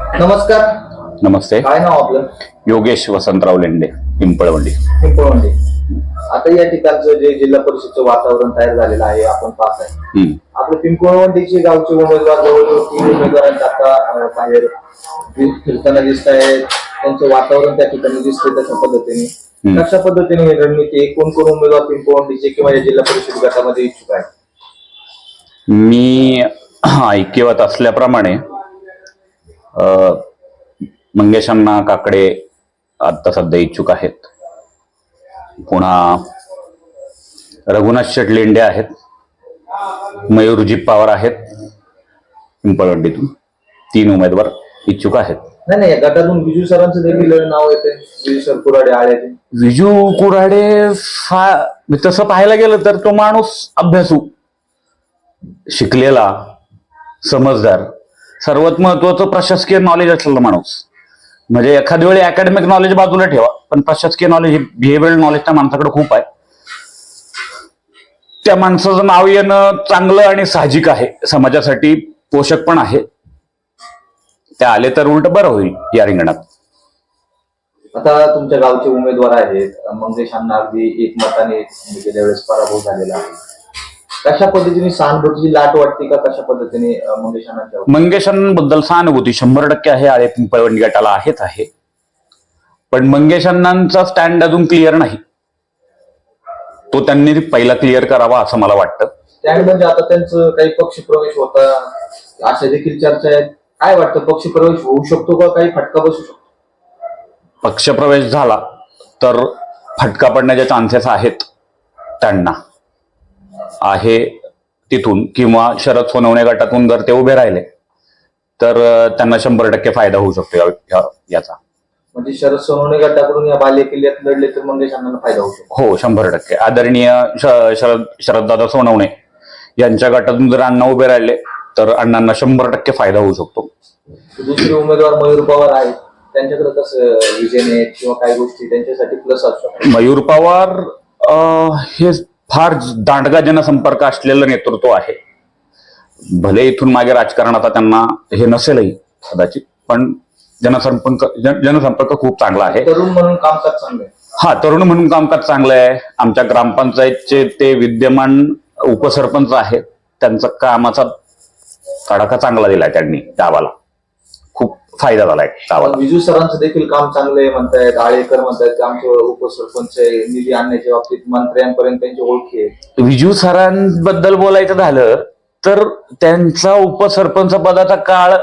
नमस्कार. नमस्ते. काय नाव आपलं? योगेश वसंतराव लेंडे पिंपळवंडी. पिंपळवंडी. आता या ठिकाणचं जे जिल्हा परिषदचं वातावरण तयार झालेलं आहे आपण पाहत आहे. आपले पिंपळवंडीचे गावचे उमेदवार जवळजवळ तीन उमेदवारांचे आता बाहेर फिरताना दिसत आहेत. त्यांचं वातावरण त्या ठिकाणी दिसतंय तशा पद्धतीने. कशा पद्धतीने ही रणनीती आहे? कोण कोण उमेदवार पिंपळवंडीचे किंवा या जिल्हा परिषद गटामध्ये इच्छुक आहेत मी ऐकिवत असल्याप्रमाणे अ, मंगेशांना काकडे आता सध्या इच्छुक आहेत. पुन्हा रघुनाथ शेट लेंडे आहेत. मयूरजी पवार आहेत. पिंपळवंडीतून तीन उमेदवार इच्छुक आहेत. नाही नाही गटातून बिजू सरांचं देखील नाव येते. बिजू सर कुराडे आळ्याचे विजू कुऱ्हाडे फा तसं पाहायला गेलं तर तो माणूस अभ्यासू शिकलेला समजदार सर्वात महत्वाचं प्रशासकीय नॉलेज असलेला माणूस. म्हणजे एखाद्या वेळी अकॅडमिक नॉलेज बाजूला ठेवा पण प्रशासकीय नॉलेज बिहेवियर नॉलेज त्या माणसाकडे खूप आहे. त्या माणसाचं नाव येणं चांगलं आणि साहजिक आहे. समाजासाठी पोषक पण आहे. ते आले तर उलट बरं होईल या रिंगणात. आता तुमच्या गावचे उमेदवार आहेत मंगेश अण्णा अगदी एकमताने गेल्या वेळेस पराभव झालेला आहे. कशा पद्धतीने सहानुभूतीची लाट वाटते का कशा पद्धतीने अं, मंगेश अण्णांच्या मंगेशांबद्दल सहानुभूती शंभर टक्के आहे आळे पिंपळवंडी गटाला आहेच आहे. पण मंगेशांनांचा स्टँड अजून क्लिअर नाही. तो त्यांनी पहिला क्लिअर करावा असं मला वाटतं. स्टँड म्हणजे आता त्यांचं काही पक्ष प्रवेश होता अशा देखील चर्चा आहेत. काय वाटतं पक्ष प्रवेश होऊ शकतो का काही फटका बसू शकतो? पक्षप्रवेश झाला तर फटका पडण्याचे चान्सेस आहेत त्यांना. आहे तिथून किंवा शरद सोनवणे गटातून जर ते उभे राहिले तर त्यांना शंभर टक्के फायदा होऊ शकतो याचा. म्हणजे शरद सोनवणे गटाकडून या बाल्य किल्ल्यात लढले तर मंगेश अण्णांना फायदा होऊ शकतो. हो शंभर टक्के. आदरणीय श- शरद शरददादा सोनवणे यांच्या गटातून जर अण्णा उभे राहिले तर अण्णांना शंभर टक्के फायदा होऊ शकतो. दुसरे उमेदवार मयूर पवार आहेत त्यांच्याकडे कसं विजन किंवा काही गोष्टी त्यांच्यासाठी प्लस असू शकतात मयूर पवार हे फार दांडगा जनसंपर्क असलेलं नेतृत्व आहे. भले इथून मागे राजकारण आता त्यांना हे नसेलही कदाचित पण जनसंपर्क जन- जनसंपर्क खूप चांगला आहे. तरुण म्हणून कामकाज चांगलं आहे? हा तरुण म्हणून कामकाज चांगलं आहे? आमच्या ग्रामपंचायतचे ते विद्यमान उपसरपंच आहेत. त्यांचा कामाचा तडाखा चांगला दिलाय त्यांनी गावाला. खूप फायदा झालाय गावाला. विजू सरांचं देखील काम चांगलं आहे म्हणतायत आळेकर म्हणतायत की आमचे उपसरपंच निधी आणण्याच्या बाबतीत मंत्र्यांपर्यंत त्यांची ओळखी आहे. विजू सरांबद्दल बोलायचं झालं तर त्यांचा उपसरपंच पदाचा काळ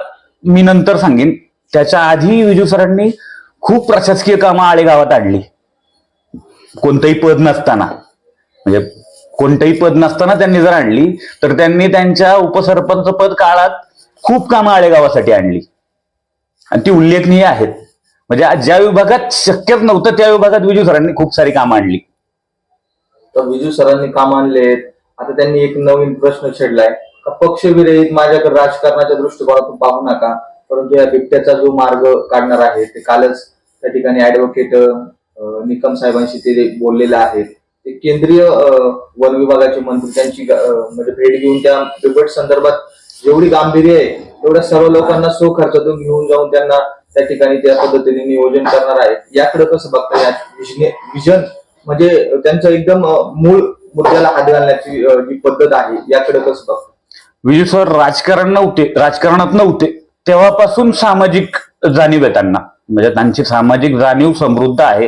मी नंतर सांगेन. त्याच्या आधी विजू सरांनी खूप प्रशासकीय कामं आळे गावात आणली. कोणतंही पद नसताना. म्हणजे कोणतंही पद नसताना त्यांनी जर आणली तर त्यांनी त्यांच्या उपसरपंच पद काळात खूप कामं आळे गावासाठी आणली. आणि ती उल्लेखनीय आहेत. म्हणजे ज्या विभागात शक्यच नव्हतं त्या विभागात विजू सरांनी खूप सारी कामं आणली. तर विजू सरांनी काम आणलेत. आता त्यांनी एक नवीन प्रश्न छेडलाय. पक्षविरहित माझ्याकडे राजकारणाच्या दृष्टिकोनातून पाहू नका परंतु या बिबट्याचा जो मार्ग काढणार आहे ते कालच त्या ठिकाणी ऍडव्होकेट निकम साहेबांशी ते बोललेले आहेत ते केंद्रीय वन विभागाचे मंत्री त्यांची म्हणजे भेट घेऊन त्या बिबट संदर्भात जेवढी गांभीर्य आहे एवढ्या सर्व लोकांना सो खर्चातून घेऊन जाऊन त्यांना त्या ठिकाणी त्या पद्धतीने नियोजन करणार आहे याकडे कसं बघता या विजन म्हणजे त्यांचं एकदम मूळ मुद्द्याला हात घालण्याची जी पद्धत आहे याकडे कसं बघता विजू सर राजकारण नव्हते राजकारणात नव्हते. तेव्हापासून सामाजिक जाणीव आहे त्यांना. म्हणजे त्यांची सामाजिक जाणीव समृद्ध आहे.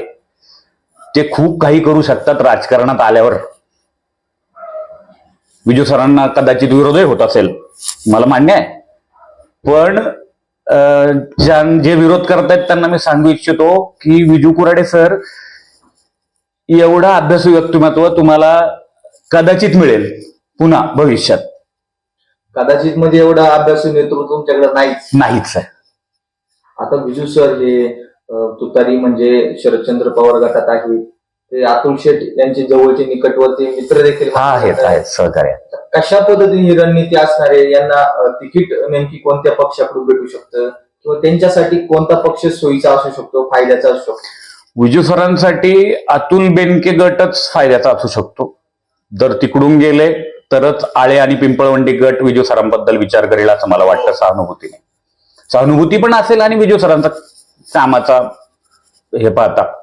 ते खूप काही करू शकतात राजकारणात आल्यावर. विजू सरांना कदाचित विरोधही होत असेल. मला मान्य आहे. पण जे विरोध करतायत त्यांना मी सांगू इच्छितो की विजू कुराडे सर एवढा अभ्यासू व्यक्तिमत्व तुम्हाला कदाचित मिळेल पुन्हा भविष्यात. कदाचित म्हणजे एवढा अभ्यासू नेतृत्व तुमच्याकडे नाहीच. नाहीच आहे. आता विजू सर हे तुतारी म्हणजे शरदचंद्र पवार गटात आहे ते अतुल शेठ यांचे जवळचे निकटवर्ती मित्र देखील हा आहेत आहेत सहकार्य. कशा पद्धतीने ही रणनीती असणार आहे? यांना अं, तिकीट नेमकी कोणत्या पक्षाकडून भेटू शकतं? किंवा त्यांच्यासाठी कोणता पक्ष सोयीचा असू शकतो फायद्याचा असू शकतो? विजू सरांसाठी अतुल बेनके गटच फायद्याचा असू शकतो. जर तिकडून गेले तरच आळे आणि पिंपळवंडी गट विजू सरांबद्दल विचार करेल असं मला वाटतं. सहानुभूतीने. सहानुभूती पण असेल आणि विजय सरांचा कामाचा हे पाहता.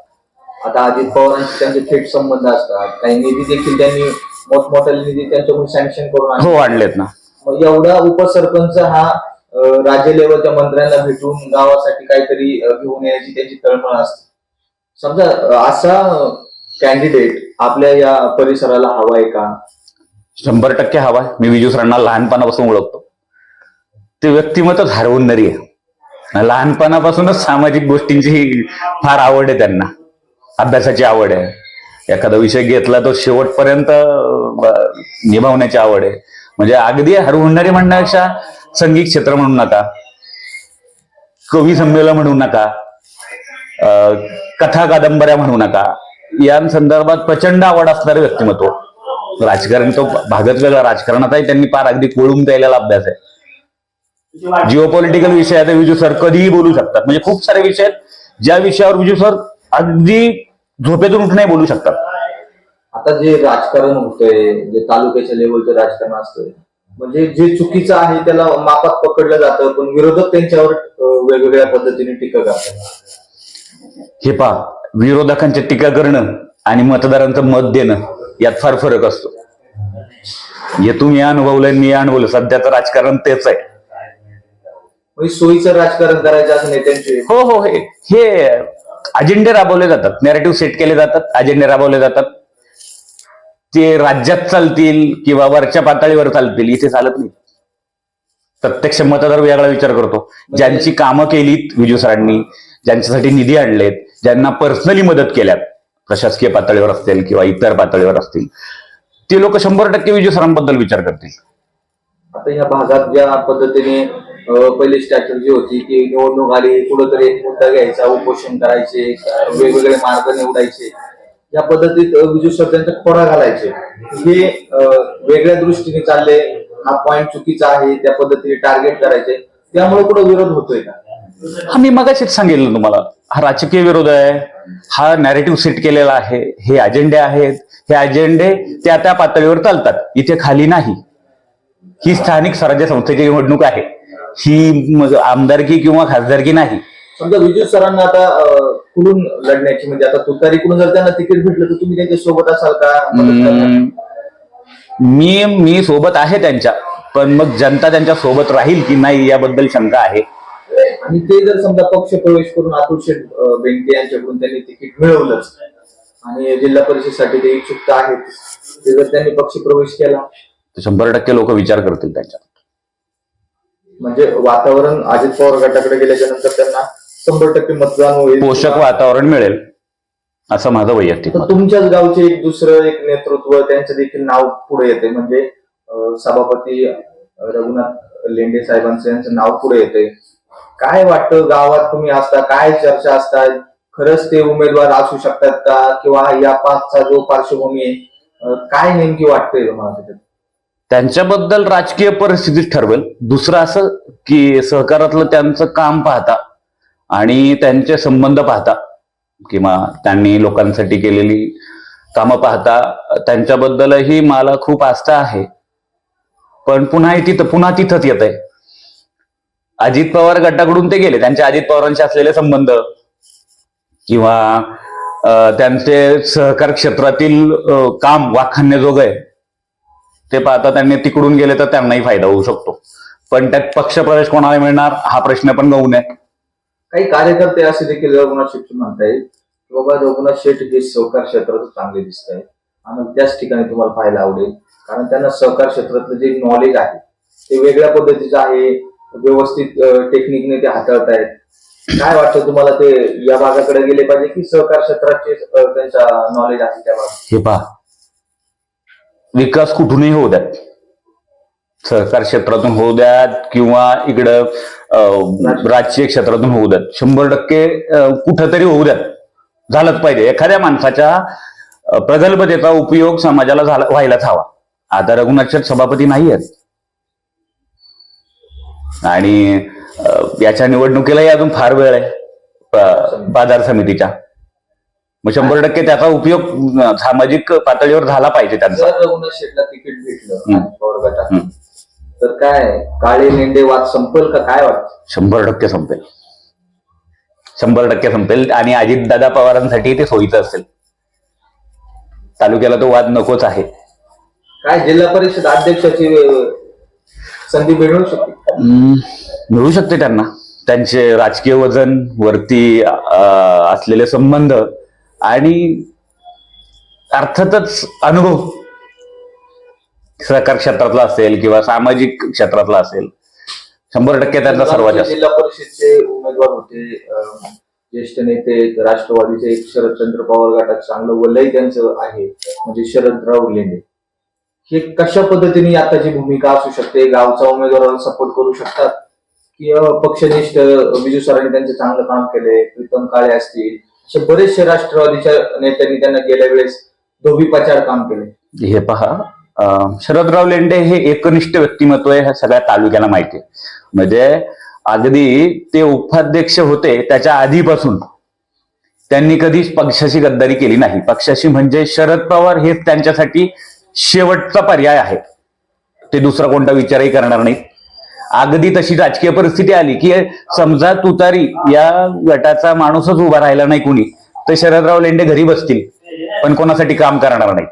आता अजित पवारांशी त्यांचे थेट संबंध असतात. काही निधी देखील त्यांनी मोठमोठा निधी त्यांच्याकडून सँक्शन करून. हो आणलेत ना. मग एवढा उपसरपंच हा राज्य लेवलच्या मंत्र्यांना भेटून गावासाठी काहीतरी घेऊन येण्याची त्यांची तळमळ असते. समजा असा कॅन्डिडेट आपल्या या परिसराला हवाय का? शंभर टक्के हवा मी विजू सरांना लहानपणापासून ओळखतो. ते व्यक्तिमत्वच हरवणारी आहे. लहानपणापासूनच सामाजिक गोष्टींची फार आवड आहे त्यांना. अभ्यासाची आवड आहे. एखादा विषय घेतला तो शेवटपर्यंत निभावण्याची आवड आहे. म्हणजे अगदी हरहुंडारी म्हणण्यापेक्षा संगीत क्षेत्र म्हणू नका. कवी संमेलन म्हणू नका. कथा कादंबऱ्या म्हणू नका. या संदर्भात प्रचंड आवड असणारे व्यक्तिमत्व. राजकारण तो भागत वेगळा राजकारणाचाही त्यांनी फार अगदी कोळून द्यायला अभ्यास आहे. जिओपॉलिटिकल विषय आहे विजू सर कधीही बोलू शकतात. म्हणजे खूप सारे विषय आहेत. ज्या विषयावर विजू सर अगदी झोपेतून उठूनही बोलू शकतात. आता जे राजकारण होतंय जे तालुक्याच्या लेवलचं राजकारण असतंय म्हणजे जे चुकीचं आहे त्याला मापात पकडलं जातं पण विरोधक त्यांच्यावर वेगवेगळ्या पद्धतीने टीका करतात. हे पहा विरोधकांची टीका करणं आणि मतदारांचं मत देणं यात फार फरक असतो. हे तुम्ही अनुभवलंय मी अनुभवलं सध्याचं राजकारण तेच आहे. म्हणजे सोयीचं राजकारण करायचं असं नेत्यांचे. हो हो हे हे अजेंडे राबवले जातात. नॅरेटिव्ह सेट केले जातात. अजेंडे राबवले जातात. ते राज्यात चालतील किंवा वरच्या पातळीवर चालतील इथे चालत नाही. प्रत्यक्ष मतदार वेगळा विचार करतो. ज्यांची कामं केलीत विजू सरांनी ज्यांच्यासाठी निधी आणलेत ज्यांना पर्सनली मदत केल्यात प्रशासकीय पातळीवर असतील किंवा इतर पातळीवर असतील ते लोक शंभर टक्के विजू सरांबद्दल विचार करतील. आता ह्या भागात ज्या पद्धतीने पहिली स्टॅच्यू जी होती की निवडणूक आली कुठंतरी एक मुद्दा घ्यायचा उपोषण करायचे वेगवेगळे मार्ग निवडायचे. या पद्धतीत अं, विजू सर खोडा घालायचे. हे वेगळ्या दृष्टीने चालले. हा पॉइंट चुकीचा आहे त्या पद्धतीने टार्गेट करायचे. त्यामुळे कुठं विरोध होतोय का? हा मी मगाशीच सांगितलं तुम्हाला. हा राजकीय विरोध आहे. हा नॅरेटिव्ह सेट केलेला आहे. हे अजेंडे आहेत. हे अजेंडे त्या त्या पातळीवर चालतात. इथे खाली नाही. ही स्थानिक स्वराज्य संस्थेची निवडणूक आहे. ही आमदारकी किंवा खासदारकी नाही. समजा विजय सरांना आता कुठून लढण्याची म्हणजे आता तुतारीकडून जर त्यांना तिकीट भेटलं तर तुम्ही त्यांच्यासोबत असाल का? मी मी सोबत आहे त्यांच्या पण मग जनता त्यांच्यासोबत राहील की नाही याबद्दल शंका आहे. आणि ते जर समजा पक्ष प्रवेश करून अतुल शेठ अं, बेनके यांच्याकडून त्यांनी तिकीट मिळवलंच आणि जिल्हा परिषदेसाठी ते इच्छुकता आहेत ते जर त्यांनी पक्ष प्रवेश केला? तर शंभर टक्के लोक विचार करतील त्यांच्या म्हणजे वातावरण अजित पवार गटाकडे गेल्याच्यानंतर त्यांना शंभर टक्के मतदान होईल. पोषक वातावरण मिळेल असं माझं वैयक्तिक तर मत. तुमच्याच गावचे एक दुसरं एक नेतृत्व त्यांचं देखील नाव पुढे येते. म्हणजे अं, सभापती अं, रघुनाथ लेंडे साहेबांचं यांचं नाव पुढे येते. काय वाटतं गावात तुम्ही असता? काय चर्चा असतात खरंच ते उमेदवार असू शकतात का? किंवा या पाचचा जो पार्श्वभूमी आहे अं, काय नेमकी वाटतंय तुम्हाला त्याच्यात? त्यांच्याबद्दल राजकीय परिस्थिती ठरवेल. दुसरं असं की सहकारातलं त्यांचं काम पाहता आणि त्यांचे संबंध पाहता किंवा त्यांनी लोकांसाठी केलेली कामं पाहता त्यांच्याबद्दलही मला खूप आस्था आहे. पण पुन्हा तिथं पुन्हा तिथंच येत आहे. अजित पवार गटाकडून ते गेले. त्यांचे अजित पवारांशी असलेले संबंध किंवा त्यांचे सहकार क्षेत्रातील काम वाखाणण्याजोगं आहे. ते पाहता त्यांनी तिकडून गेले तर त्यांनाही फायदा होऊ शकतो. पण त्यात पक्षप्रवेश कोणाला मिळणार? हा प्रश्न पण गौण आहे. काही कार्यकर्ते असे देखील रघुनाथ शेट्टी म्हणतायत की बाबा रघुनाथ शेठ हे सहकार क्षेत्रात चांगले दिसत आहे आणि त्याच ठिकाणी तुम्हाला पाहायला आवडेल. कारण त्यांना सहकार क्षेत्रातलं जे नॉलेज आहे ते वेगळ्या पद्धतीचं आहे. व्यवस्थित टेक्निकने ते हाताळतायत. काय वाटतं तुम्हाला ते या भागाकडे गेले पाहिजे की सहकार क्षेत्राचे त्यांचा नॉलेज आहे त्या भागात? हे पहा. विकास कुठूनही होऊ द्यात. सहकार क्षेत्रातून होऊ द्यात किंवा इकडं राजकीय क्षेत्रातून होऊ द्यात. शंभर टक्के कुठंतरी होऊ द्यात. झालंच पाहिजे. एखाद्या माणसाच्या प्रगल्भतेचा उपयोग समाजाला झाला व्हायलाच हवा. आता रघुनाथ सभापती नाही आहेत. आणि याच्या निवडणुकीलाही अजून फार वेळ आहे. बाजार समितीच्या. मग शंभर टक्के त्याचा उपयोग सामाजिक पातळीवर झाला पाहिजे त्यांचा. जर रघुनाथ शेठला तिकीट भेटलं हम्म. अजित पवार गटात हम्म. तर काय काळे लेंडे वाद संपेल का? काय वाटतं? शंभर टक्के संपेल. शंभर टक्के संपेल आणि अजितदादा पवारांसाठी ते सोयीचं असेल. तालुक्याला तो वाद नकोच आहे. काय जिल्हा परिषद अध्यक्षाची अं, संधी मिळू शकते हम्म, मिळू शकते त्यांना. त्यांचे राजकीय वजन वरती अं, असलेले संबंध आणि अर्थातच अनुभव सहकार क्षेत्रातला असेल किंवा सामाजिक क्षेत्रातला असेल शंभर टक्के त्यांचा सर्वात जास्त. जिल्हा परिषदचे उमेदवार होते ज्येष्ठ नेते राष्ट्रवादीचे एक शरदचंद्र पवार गटात चांगलं वलय त्यांचं आहे म्हणजे शरदराव लेंडे. हे कशा पद्धतीने आताची भूमिका असू शकते गावचा उमेदवाराला सपोर्ट करू शकतात? की अं, पक्षनिष्ठ विजू सरांनी त्यांचं चांगलं काम केलंय प्रीतम काळे असतील असे बरेचसे राष्ट्रवादीच्या नेत्यांनी त्यांना गेल्या वेळेस धोबीपाचार काम केले. हे पहा शरदराव लेंडे हे एकनिष्ठ व्यक्तिमत्व आहे हे सगळ्या तालुक्याला माहिती आहे. म्हणजे अगदी ते उपाध्यक्ष होते त्याच्या आधीपासून. त्यांनी कधीच पक्षाशी गद्दारी केली नाही. पक्षाशी म्हणजे शरद पवार हेच त्यांच्यासाठी शेवटचा पर्याय आहे. ते दुसरा कोणता विचारही करणार नाही अगदी तशी राजकीय परिस्थिती आली की समजा तुतारी या गटाचा माणूसच उभा राहिला नाही कुणी तर शरदराव लेंडे घरी बसतील पण कोणासाठी काम करणार नाही